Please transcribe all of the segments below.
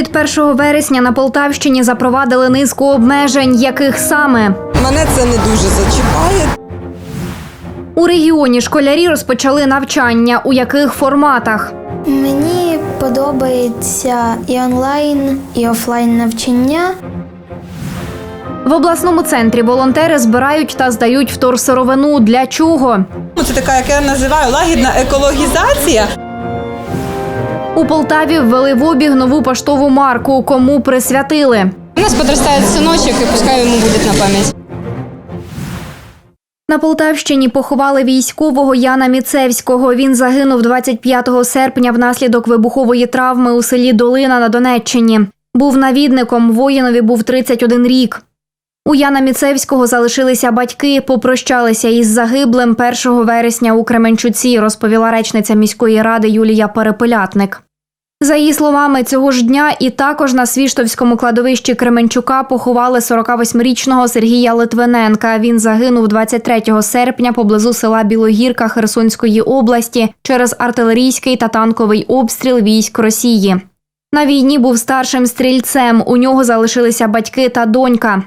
Від 1 вересня на Полтавщині запровадили низку обмежень, яких саме Мене це не дуже зачіпає. у регіоні школярі розпочали навчання. У яких форматах? Мені подобається і онлайн, і офлайн навчання. В обласному центрі волонтери збирають та здають вторсировину. Для чого? Ну, Це така, як я називаю, лагідна екологізація. У Полтаві ввели в обіг нову поштову марку. Кому присвятили? У нас подрастает сыночек, и пускай ему будет на память. На Полтавщині поховали військового Яна Міцевського. Він загинув 25 серпня внаслідок вибухової травми у селі Долина на Донеччині. Був навідником, воїнові був 31 рік. У Яна Міцевського залишилися батьки, попрощалися із загиблим 1 вересня у Кременчуці, розповіла речниця міської ради Юлія Перепелятник. За її словами, цього ж дня і також на Свіштовському кладовищі Кременчука поховали 48-річного Сергія Литвиненка. Він загинув 23 серпня поблизу села Білогірка Херсонської області через артилерійський та танковий обстріл військ Росії. На війні був старшим стрільцем. У нього залишилися батьки та донька.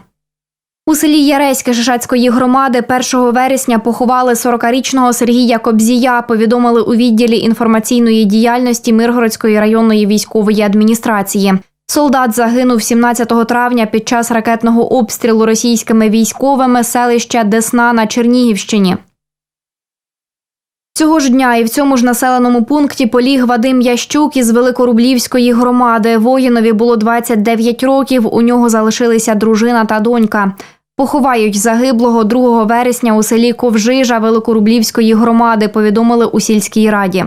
У селі Яреське Шишацької громади 1 вересня поховали 40-річного Сергія Кобзія, повідомили у відділі інформаційної діяльності Миргородської районної військової адміністрації. Солдат загинув 17 травня під час ракетного обстрілу російськими військовими селища Десна на Чернігівщині. Цього ж дня і в цьому ж населеному пункті поліг Вадим Ящук із Великорублівської громади. Воїнові було 29 років. У нього залишилися дружина та донька. Поховають загиблого 2 вересня у селі Ковжижа Великорублівської громади, повідомили у сільській раді.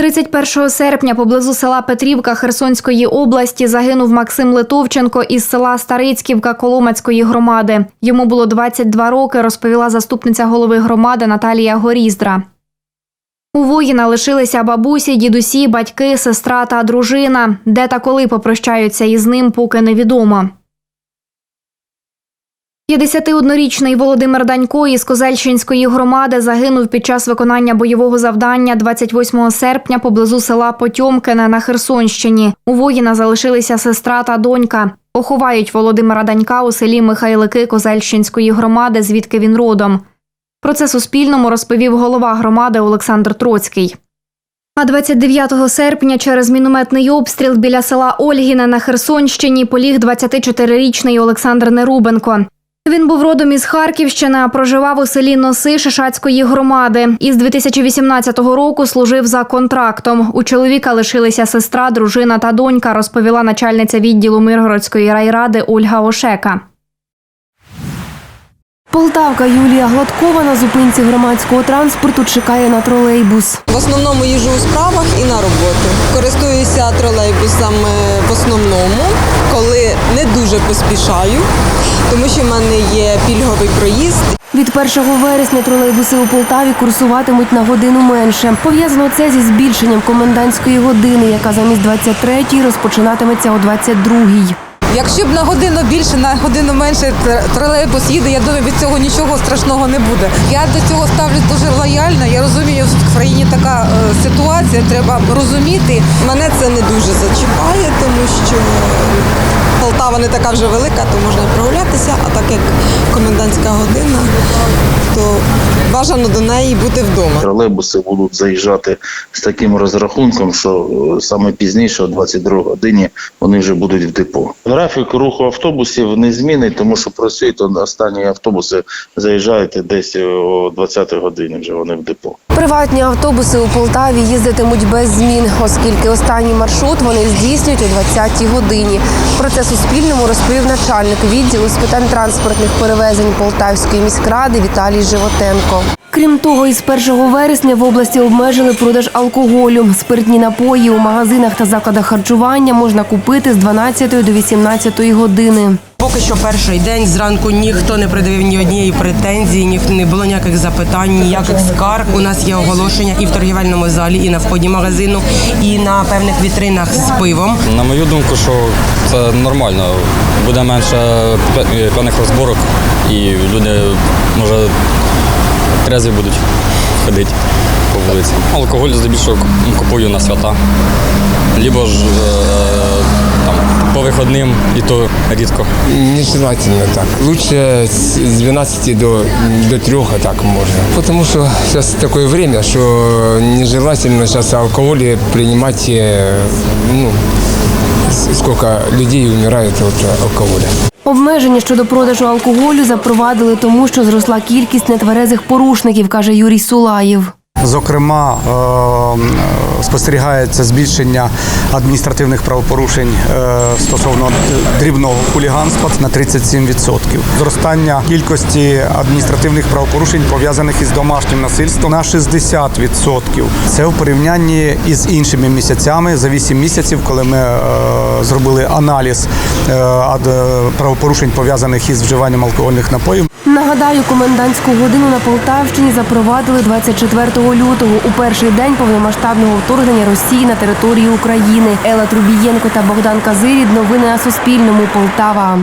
31 серпня поблизу села Петрівка Херсонської області загинув Максим Литовченко із села Старицьківка Коломацької громади. Йому було 22 роки, розповіла заступниця голови громади Наталія Горіздра. У воїна лишилися бабусі, дідусі, батьки, сестра та дружина. Де та коли попрощаються із ним, поки невідомо. 51-річний Володимир Данько із Козельщинської громади загинув під час виконання бойового завдання 28 серпня поблизу села Потьомкине на Херсонщині. У воїна залишилися сестра та донька. Поховають Володимира Данька у селі Михайлики Козельщинської громади, звідки він родом. Про це Суспільному розповів голова громади Олександр Троцький. А 29 серпня через мінометний обстріл біля села Ольгіне на Херсонщині поліг 24-річний Олександр Нерубенко. Він був родом із Харківщини, а проживав у селі Носи Шишацької громади. Із 2018 року служив за контрактом. У чоловіка лишилися сестра, дружина та донька, розповіла начальниця відділу Миргородської райради Ольга Ошека. Полтавка Юлія Гладкова на зупинці громадського транспорту чекає на тролейбус. В основному їжу у справах і на роботу. Користуюся тролейбусами в основному, коли не дуже поспішаю, тому що в мене є пільговий проїзд. Від 1 вересня тролейбуси у Полтаві курсуватимуть на годину менше. Пов'язано це зі збільшенням комендантської години, яка замість 23-ї розпочинатиметься о 22-й. Якщо б на годину більше, на годину менше тр- тролейбус їде, я думаю, від цього нічого страшного не буде. Я до цього ставлюсь дуже лояльно. Я розумію, що в країні така е, ситуація, треба розуміти. Мене це не дуже зачіпає, тому що Полтава не така вже велика, то можна прогулятися, а так як комендантська година, то бажано до неї бути вдома. Тролейбуси будуть заїжджати з таким розрахунком, що е, саме пізніше, о 22 годині, вони вже будуть в депо. Графік руху автобусів не змінить, тому що працюють останні автобуси заїжджають десь о 20 годині. Вже вони в депо. Приватні автобуси у Полтаві їздитимуть без змін, оскільки останній маршрут вони здійснюють о 20-й годині. Про це Суспільному розповів начальник відділу з питань транспортних перевезень Полтавської міськради Віталій Животенко. Крім того, із 1 вересня в області обмежили продаж алкоголю. Спиртні напої у магазинах та закладах харчування можна купити з 12 до 18 години. Поки що перший день зранку ніхто не придавив ні однієї претензії, ні не було ніяких запитань, ніяких скарг. У нас є оголошення і в торгівельному залі, і на вході магазину, і на певних вітринах з пивом. На мою думку, що це нормально. Буде менше п'я- п'яних розборок і люди може трезві будуть ходити. по вулиці. Алкоголь здебільшого купую на свята. Либо ж е, там, по виходним, і то рідко. Нежелательно так. Лучше с с 12 до, до 3 так можно. Потому что сейчас такое время, что нежелательно сейчас алкоголь принимать, э, ну, с- сколько людей умирает от алкоголя. Обмеження щодо продажу алкоголю запровадили тому, що зросла кількість нетверезих порушників, каже Юрій Сулаєв. Зокрема, е, спостерігається збільшення адміністративних правопорушень е, стосовно дрібного хуліганства на 37%. Зростання кількості адміністративних правопорушень пов'язаних із домашнім насильством на 60%. Це в порівнянні із іншими місяцями за 8 місяців, коли ми е, зробили аналіз е, правопорушень пов'язаних із вживанням алкогольних напоїв. Нагадаю, комендантську годину на Полтавщині запровадили 24 лютого у перший день повномасштабного вторгнення Росії на територію України. Ела Трубієнко та Богдан Казирід. Новини на Суспільному. Полтава.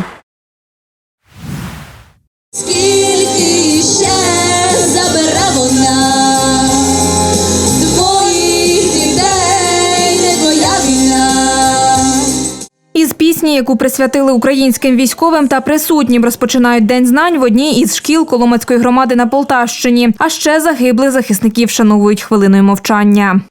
Яку присвятили українським військовим та присутнім, розпочинають День знань в одній із шкіл Коломацької громади на Полтавщині. А ще загиблих захисників вшановують хвилиною мовчання.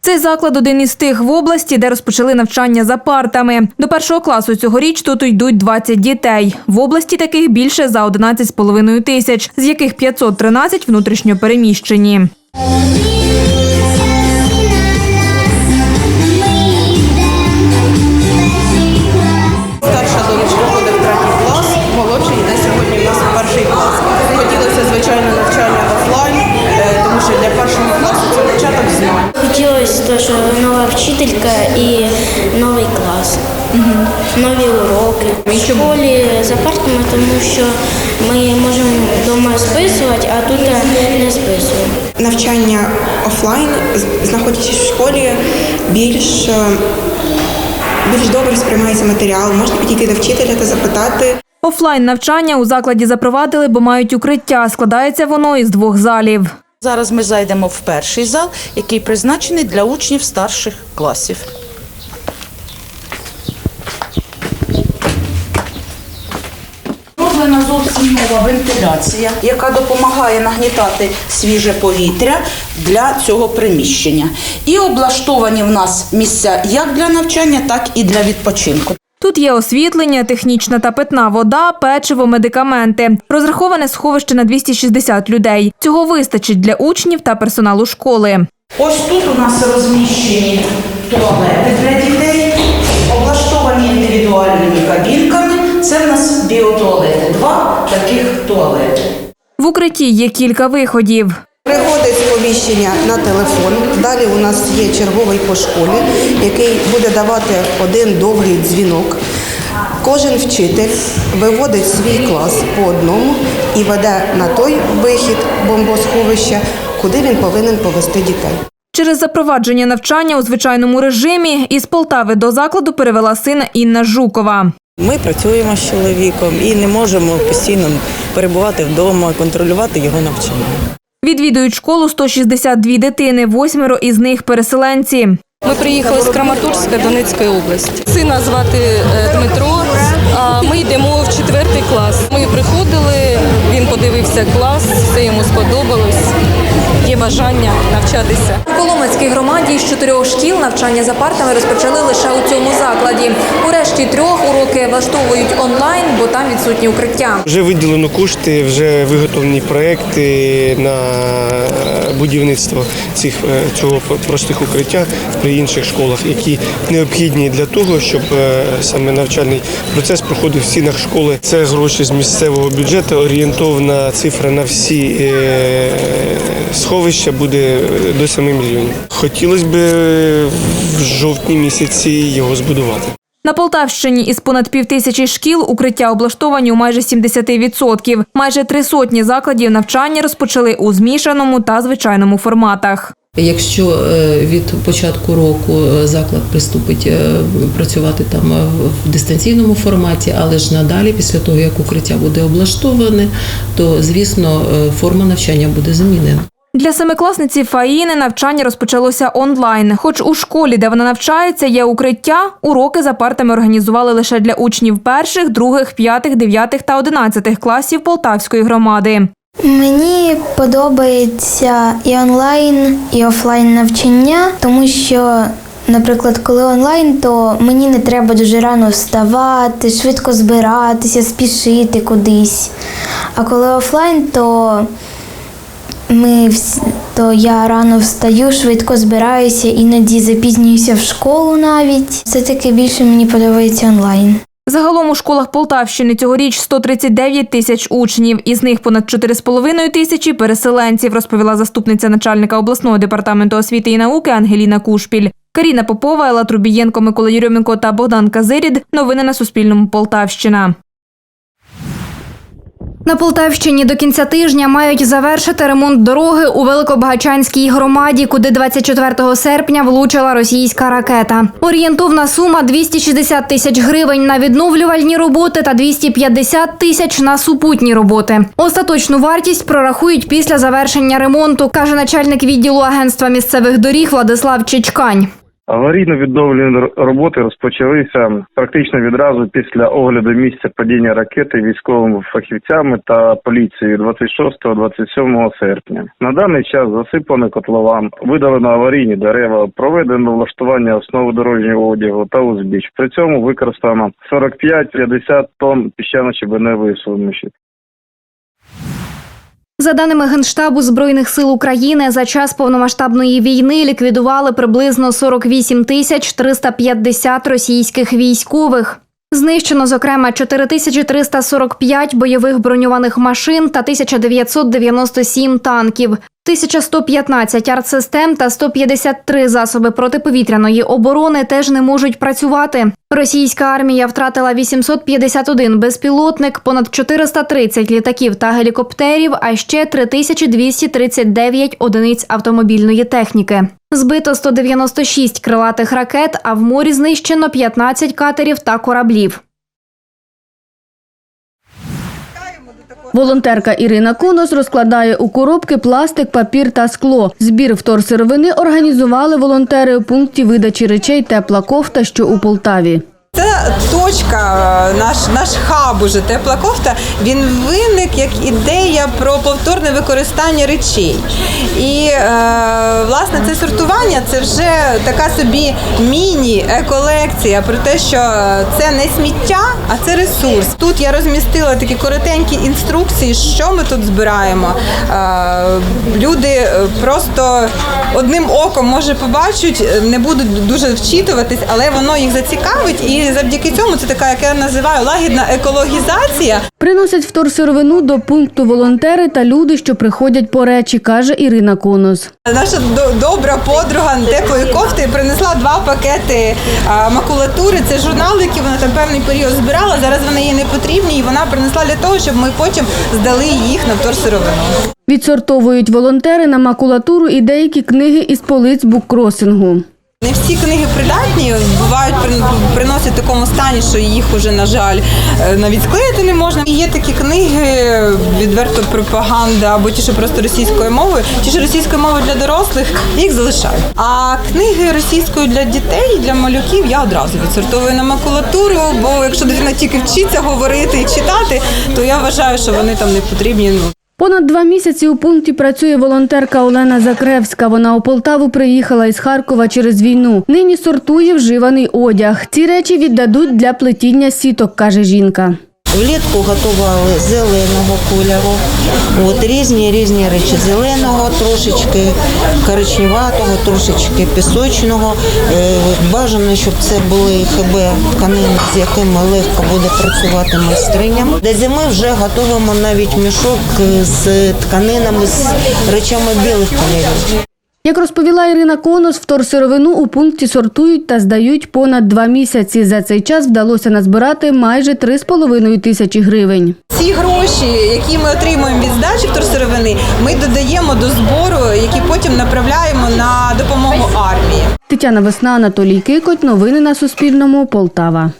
Цей заклад один із тих в області, де розпочали навчання за партами. До першого класу цьогоріч тут йдуть 20 дітей. В області таких більше за 11,5 тисяч, з яких 513 внутрішньо переміщені. Що нова вчителька і новий клас, нові уроки. В школі за партами, тому що ми можемо вдома списувати, а тут не списуємо. Навчання офлайн, знаходячись в школі, більш, е, більш добре сприймається матеріал. Можна підійти до вчителя та запитати. Офлайн навчання у закладі запровадили, бо мають укриття. Складається воно із двох залів. Зараз ми зайдемо в перший зал, який призначений для учнів старших класів. Зроблена зовсім нова вентиляція, яка допомагає нагнітати свіже повітря для цього приміщення. І облаштовані в нас місця як для навчання, так і для відпочинку. Тут є освітлення, технічна та питна вода, печиво, медикаменти. Розраховане сховище на 260 людей. Цього вистачить для учнів та персоналу школи. Ось тут у нас розміщені туалети для дітей, облаштовані індивідуальними кабінками. Це в нас біотуалети, два таких туалети. В укритті є кілька виходів. Приходить сповіщення на телефон. Далі у нас є черговий по школі, який буде давати один довгий дзвінок. Кожен вчитель виводить свій клас по одному і веде на той вихід бомбосховища, куди він повинен повести дітей. Через запровадження навчання у звичайному режимі із Полтави до закладу перевела сина Інна Жукова. Ми працюємо з чоловіком і не можемо постійно перебувати вдома, контролювати його навчання. Відвідують школу 162 дитини, восьмеро із них переселенці. Ми приїхали з Краматорська Донецької області. Сина звати е, Дмитро. А ми йдемо в четвертий клас. Ми приходили, він подивився клас, все йому сподобалось. Є бажання навчатися. У Коломацькій громаді з чотирьох шкіл навчання за партами розпочали лише у цьому закладі. У решті трьох уроки влаштовують онлайн, бо там відсутні укриття. Вже виділено кошти, вже виготовлені проекти на будівництво цих е, цього простих укриття при інших школах, які необхідні для того, щоб е, саме навчальний процес проходив в стінах школи. Це гроші з місцевого бюджету. Орієнтовна цифра на всі е, сховища буде до 7 мільйонів. Хотілося б в жовтні місяці його збудувати. На Полтавщині із понад півтисячі шкіл укриття облаштовані у майже 70%. Майже три сотні закладів навчання розпочали у змішаному та звичайному форматах. Якщо е, від початку року е, заклад приступить е, працювати там е, в дистанційному форматі, але ж надалі, після того як укриття буде облаштоване, то звісно е, форма навчання буде змінена. Для семикласниці Фаїни навчання розпочалося онлайн. Хоч у школі, де вона навчається, є укриття, уроки за партами організували лише для учнів перших, других, п'ятих, дев'ятих та одинадцятих класів Полтавської громади. Мені подобається і онлайн, і офлайн навчання, тому що, наприклад, коли онлайн, то мені не треба дуже рано вставати, швидко збиратися, спішити кудись. А коли офлайн, то ми то я рано встаю, швидко збираюся, іноді запізнююся в школу навіть. Все-таки більше мені подобається онлайн. Загалом у школах Полтавщини цьогоріч 139 тисяч учнів, із них понад 4,5 тисячі переселенців, розповіла заступниця начальника обласного департаменту освіти і науки Ангеліна Кушпіль. Каріна Попова, Елла Трубієнко, Микола Єрьоменко та Богдан Казирід. Новини на Суспільному Полтавщина. На Полтавщині до кінця тижня мають завершити ремонт дороги у Великобагачанській громаді, куди 24 серпня влучила російська ракета. Орієнтовна сума 260 тисяч гривень на відновлювальні роботи та 250 тисяч на супутні роботи. Остаточну вартість прорахують після завершення ремонту, каже начальник відділу агентства місцевих доріг Владислав Чичкань. Аварійно-відновлені роботи розпочалися практично відразу після огляду місця падіння ракети військовими фахівцями та поліцією 26-27 серпня. На даний час засипано котлован, видалено аварійні дерева, проведено влаштування основи дорожнього одягу та узбіч. При цьому використано 45-50 тонн піщано-щебеневої суміші. За даними Генштабу Збройних сил України, за час повномасштабної війни ліквідували приблизно 48 тисяч 350 російських військових. Знищено, зокрема, 4345 бойових броньованих машин та 1997 танків, 1115 артсистем та 153 засоби протиповітряної оборони теж не можуть працювати. Російська армія втратила 851 безпілотник, понад 430 літаків та гелікоптерів, а ще 3239 одиниць автомобільної техніки. Збито 196 крилатих ракет, а в морі знищено 15 катерів та кораблів. Волонтерка Ірина Конос розкладає у коробки пластик, папір та скло. Збір вторсировини організували волонтери у пункті видачі речей тепла кофта, що у Полтаві. Це точка, е, наш наш хаб уже тепла кофта. Він виник як ідея про повторне використання речей. І е, власне це сортування це вже така собі міні-еколекція про те, що це не сміття, а це ресурс. Тут я розмістила такі коротенькі інструкції, що ми тут збираємо. Е, люди е, просто одним оком може побачать, е, не будуть дуже вчитуватись, але воно їх зацікавить. І завдяки цьому це така, як я називаю, лагідна екологізація. Приносять вторсировину до пункту волонтери та люди, що приходять по речі, каже Ірина Конос. Наша добра подруга теплої кофти принесла два пакети макулатури. Це журнали, які вона там певний період збирала. Зараз вони їй не потрібні, і вона принесла для того, щоб ми потім здали їх на вторсировину. Відсортовують волонтери на макулатуру і деякі книги із полиць буккросингу. Не всі книги придатні, бувають при- приносять в такому стані, що їх уже, на жаль, е, навіть склеїти не можна. І є такі книги, відверто пропаганда, або ті, що просто російською мовою, ті, що російською мовою для дорослих, їх залишають. А книги російською для дітей, для малюків я одразу відсортовую на макулатуру, бо якщо дитина тільки вчиться говорити і читати, то я вважаю, що вони там не потрібні. Понад два місяці у пункті працює волонтерка Олена Закревська. Вона у Полтаву приїхала із Харкова через війну. Нині сортує вживаний одяг. Ці речі віддадуть для плетіння сіток, каже жінка. Влітку готували зеленого кольору, от різні різні речі. Зеленого, трошечки коричневатого, трошечки пісочного. Е, Бажано, щоб це були ХБ тканини, з якими легко буде працювати майстриням. До зими вже готуємо навіть мішок з тканинами, з речами білих кольорів. Як розповіла Ірина Конос, вторсировину у пункті сортують та здають понад два місяці. За цей час вдалося назбирати майже 3,5 тисячі гривень. Ці гроші, які ми отримуємо від здачі вторсировини, ми додаємо до збору, які потім направляємо на допомогу армії. Тетяна Весна, Анатолій Кикоть. Новини на Суспільному. Полтава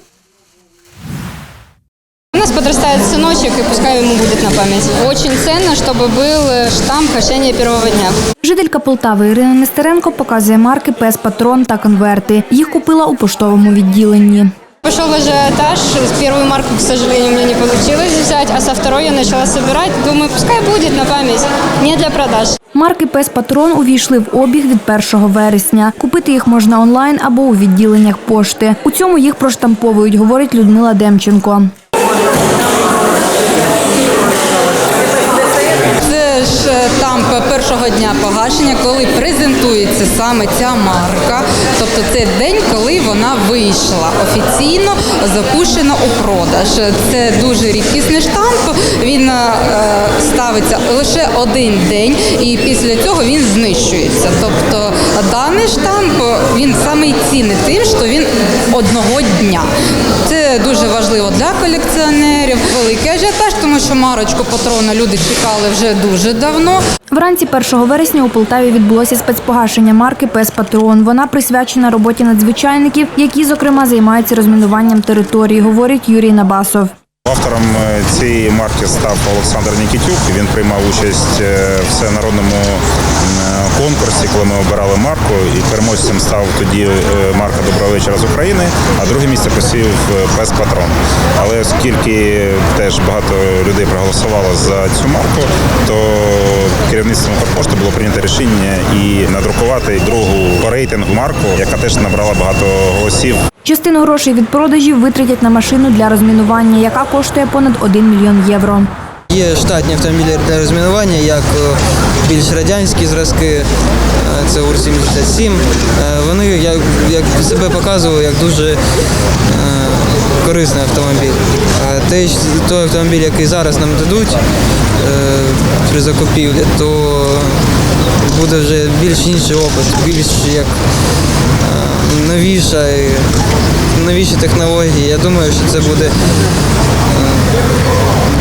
У нас подрастает сыночек, и пускай ему будет на память. Очень ценно, чтобы был э, штамп хождения первого дня. Жителька Полтави Ірина Нестеренко показує марки Пес Патрон та конверти. Їх купила у поштовому відділенні. Пошел в ажиотаж. Первую марку, к сожалению, у меня не получилось взять, а со второй я начала собирать. Думаю, пускай будет на память, не для продаж. Марки Пес Патрон увійшли в обіг від 1 вересня. Купити їх можна онлайн або у відділеннях пошти. У цьому їх проштамповують, говорить Людмила Демченко. Там першого дня погашення, коли презентується саме ця марка. Тобто це день, коли вона вийшла офіційно запущена у продаж. Це дуже рідкісний штамп. Він е, ставиться лише один день, і після цього він знищується. Тобто даний штамп він саме цінний тим, що він одного дня. Це дуже важливо для колекціонерів. Великий ажіотаж, тому що марочку патрона люди чекали вже дуже давно. Вранці 1 вересня у Полтаві відбулося спецпогашення марки Пес Патрон. Вона присвячена роботі надзвичайників, які, зокрема, займаються розмінуванням території, говорить Юрій Набасов. Автором е, цієї марки став Олександр Нікітюк. Він приймав участь е, в всенародному е, конкурсі, коли ми обирали марку. І переможцем став тоді марка Доброго з України, а друге місце посів Пес Патрон. Але оскільки теж багато людей проголосувало за цю марку, то керівництвом Укрпошти було прийнято рішення і надрукувати другу по рейтингу марку, яка теж набрала багато голосів. Частину грошей від продажів витратять на машину для розмінування, яка коштує понад 1 мільйон євро. Є штатні автомобілі для розмінування, як е, більш радянські зразки, е, це УР-77. Е, Вони, як, себе показували, як дуже корисний автомобіль. А той, той автомобіль, який зараз нам дадуть е, при закупівлі, то буде вже більш інший опит, більш як е, новіша, новіші технології. Я думаю, що це буде е,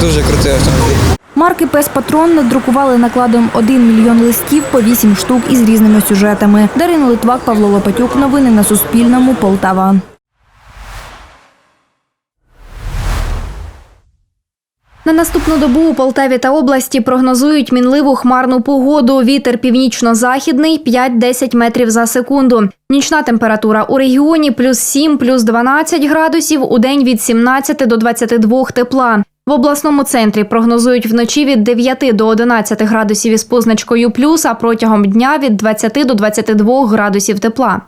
дуже крутий автомобіль. Марки Пес Патрон надрукували накладом 1 мільйон листів по 8 штук із різними сюжетами. Дарина Литвак, Павло Лопатюк. Новини на Суспільному. Полтава. На наступну добу у Полтаві та області прогнозують мінливу хмарну погоду. Вітер північно-західний 5-10 метрів за секунду. Нічна температура у регіоні плюс 7, плюс 12 градусів, у день від 17 до 22 тепла. В обласному центрі прогнозують вночі від 9 до 11 градусів із позначкою плюс, а протягом дня від 20 до 22 градусів тепла.